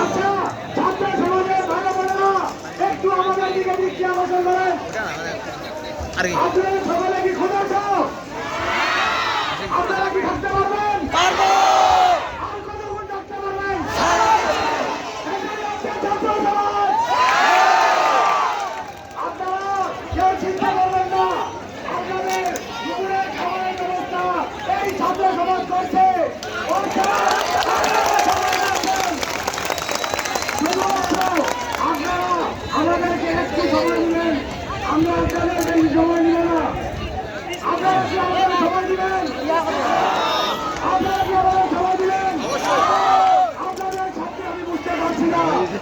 আচ্ছা ছাত্র সমাজের ভালো বন্ধুরা একটু আমাদের দিকে দৃষ্টি আকর্ষণ করেন। আপনারা সকলে কি খোঁজা চাও।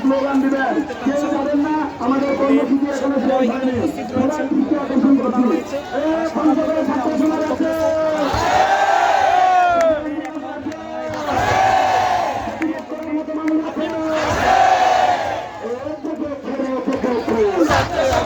স্লোগান দিবেন কেউ যাবেন না আমাদের কর্মসূচি এখনও শেষ হয়নি সবাই দৃষ্টি আকর্ষণ করছি 了。